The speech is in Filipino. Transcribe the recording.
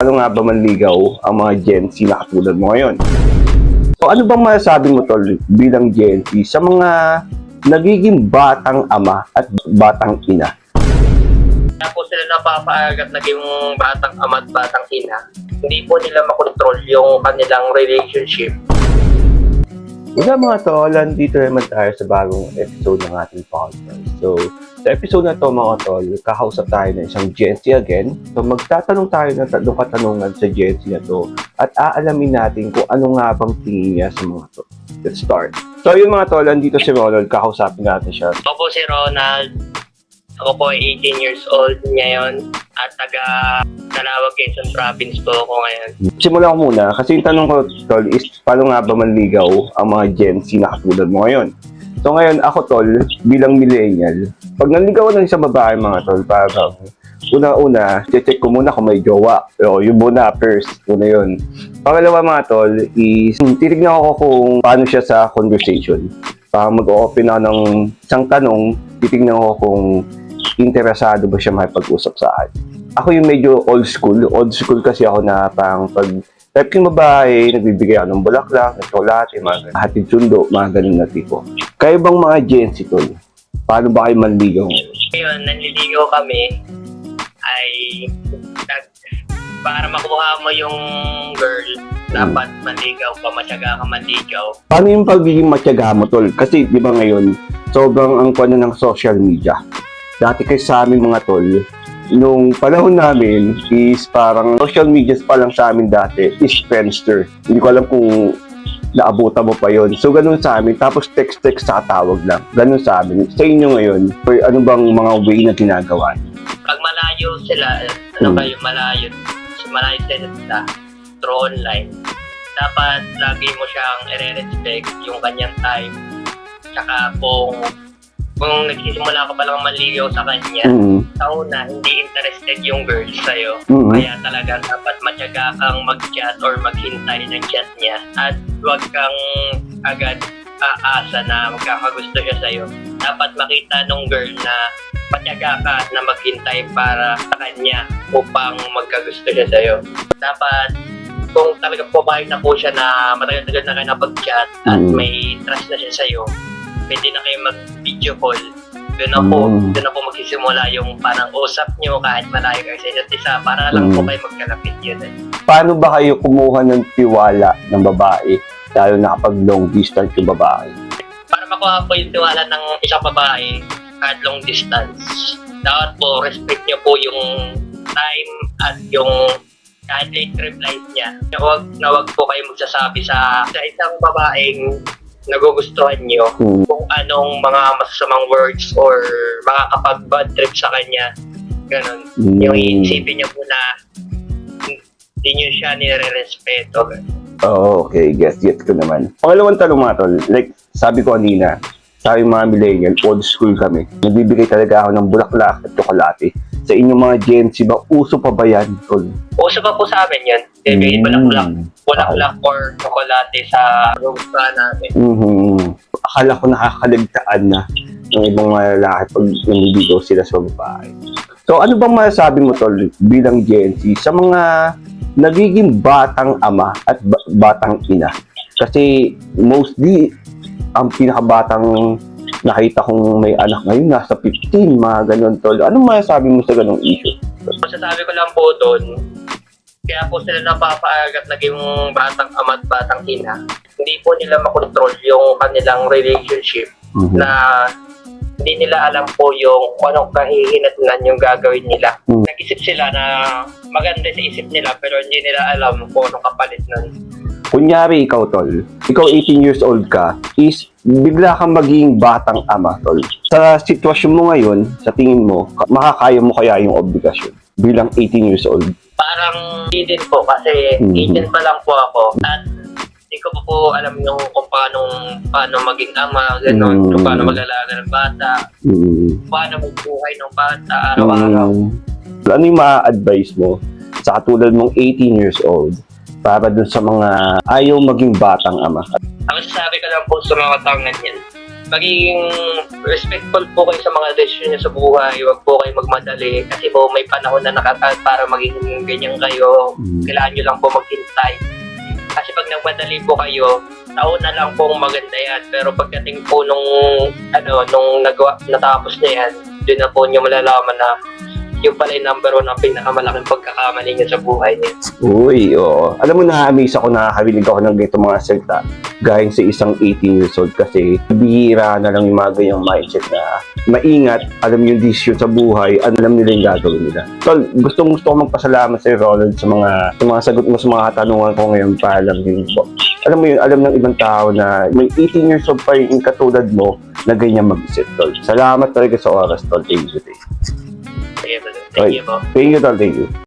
Ano nga ba manligaw ang mga Gen Z na katulad mo ngayon? So ano bang masasabi mo tol bilang Gen Z sa mga nagiging batang ama at batang ina? Kaya po sila napapaagat naging batang ama at batang ina. Hindi po nila makontrol yung kanilang relationship. Isa mga tol, nandito naman tayo sa bagong episode ng ating podcast. So, sa episode na to mga tol, kakausap tayo ng isang Gen again. So, magtatanong tayo ng tatlong katanungan sa Gen Z na to at aalamin natin kung ano nga bang tingin niya sa mga to. Let's start. So, yun mga tol, nandito si Ronald, kakausapin natin siya. Ako po si Ronald. Ako po ay 18 years old ngayon at taga Calawag, Quezon Province po ako ngayon. Simulan ko muna, kasi yung tanong ko, tol, is paano nga ba manligaw ang mga Gen Z na katulad mo ngayon? So ngayon, ako, tol, bilang millennial, pag nanligaw ng isang babae, mga tol, parang una-una, check ko muna kung may jowa. O, yun muna, first, una yun. Pangalawa, mga tol, is titignan ko kung paano siya sa conversation. Parang mag-open ako ng isang tanong, titignan ko kung interesado ba siya makipag-usap sa akin ako yung medyo old school. Old school kasi ako na parang pag type yung babae, nagbibigay ako ng bulaklak, ng tsokolate, mga ganun. Hatid sundo, mga ganun na tipo. Kayo bang mga Gen Z tol? Paano ba kayo manligaw ngayon? Ngayon, nanliligaw kami ay nag- para makuha mo yung girl, dapat maligaw ka, matyaga ka manligaw. Paano yung pagiging matyaga mo tol? Kasi di ba ngayon, sobrang ang kuwan na ng social media. Dati kasi sa amin mga tol, nung panahon namin is parang social media pa lang sa amin dati is Friendster. Hindi ko alam kung naabutan mo pa yon. So, ganun sa amin. Tapos text-text sa tawag lang. Ganun sa amin. Sa inyo ngayon, or ano bang mga way na ginagawa? Pag malayo sila, ano Hmm. kayo malayo, malayo sila sila through online, dapat lagi mo siyang i-respect yung kanyang time. Tsaka kung kung nagsisimula ka pa lang manligaw sa kanya, Mm. sa una, hindi interested yung girl sa'yo. Mm. Kaya talaga dapat matyaga kang mag-chat or maghintay ng chat niya at huwag kang agad aasa na magkakagusto siya sa'yo. Dapat makita nung girl na matyaga ka na maghintay para sa kanya upang magkagusto siya sa'yo. Dapat kung talaga pumayag na po siya na matagal-tagal na kayo napag-chat at Mm. may trust na siya sa'yo, pwede na kayo mag-video call. Doon na po, Mm. doon na po magsisimula yung parang usap nyo kahit malayo kayo sa isa't isa para lang po Mm. kayo magkalapit yun. Eh. Paano ba kayo kumuha ng tiwala ng babae? Lalo na kapag long distance yung babae. Para makuha po yung tiwala ng isang babae kahit long distance, dapat po respect nyo po yung time at yung kahit late replies niya. Huwag na huwag po kayo magsasabi sa, sa isang babaeng nagugustuhan nyo Mm. kung anong mga masasamang words or makakapag-bad trip sa kanya. Ganon. Yung iisipin niya po na hindi niyo siya nire-respeto. Oo, okay. Guess, get ko naman. Pangalawang tanong mga tol, like sabi ko kanina, sabi mga millennial, old school kami. Nagbibigay talaga ako ng bulaklak at tsokolate. Sa inyong mga Gen Z ba, uso pa ba yan, tol? Uso pa po sa amin. Bibigyan bulaklak, Mm. bulaklak or chocolate sa restaurant namin. Mhm. Akala ko nakakaligtaan na ng ibang mga lalaki pag naniligaw sila sa babae. So ano bang masasabi mo tol bilang Gen Z sa mga nagiging batang ama at ba- batang ina? Kasi mostly ang pinakabatang nakita kong may anak ngayon nasa 15, mga ganun tol. Anong masasabi mo sa ganong issue? Masasabi ko lang po doon, kaya po sila napapaagat naging batang ama at batang ina. Hindi po nila makontrol yung kanilang relationship Mhm. na hindi nila alam po yung kung anong kahihinatnan yung gagawin nila. Mm. Nag-isip sila na maganda sa isip nila pero hindi nila alam kung anong kapalit nun. Kunyari ikaw, tol. Ikaw 18 years old ka, is bigla kang maging batang ama, tol. Sa sitwasyon mo ngayon, sa tingin mo, ka- makakaya mo kaya yung obligasyon bilang 18 years old? Parang hindi din po kasi Mhm. agent pa lang po ako at hindi ko pa po alam yung kung paano, paano maging ama, gano'n, Mm. kung paano mag-alaga ng bata, Mm. paano magbuhay ng bata araw-araw. Mm. Ano yung ma-advise mo sa katulad mong 18 years old para dun sa mga ayaw maging batang ama? Ang sasabi ko lang po sa mga taong ganyan, magiging respectful po kayo sa mga desisyon niyo sa buhay. Huwag po kayo magmadali kasi po may panahon na nakataan para maging ganyan kayo. Mm. Kailangan nyo lang po maghintay. Kasi pag nagmadali po kayo, taon na lang po maganda yan. Pero pagdating po nung, ano, nung nagawa, natapos na yan, doon na po nyo malalaman na yung pala yung number one ang pinakamalaking pagkakamali niya sa buhay niya. Uy, oo. Alam mo, na-amaze ako, nakakabilig ako ng ganito mga salita. Gayang sa isang 18 years old kasi bihira na lang yung mga ganyang mindset na maingat, alam yung decision sa buhay, alam nila yung gagawin nila. Tol, gustong gusto ko magpasalamat sa Ronald sa mga sa mga sagot mo sa mga katanungan ko ngayon pa alam yun po. Alam mo yun, alam ng ibang tao na may 18 years old pa yung katulad mo na ganyan mag-isip, Tol. Salamat talaga sa oras, Tol. Thank you, thank. Sige, thank you po. Thank you, Tol. Thank you.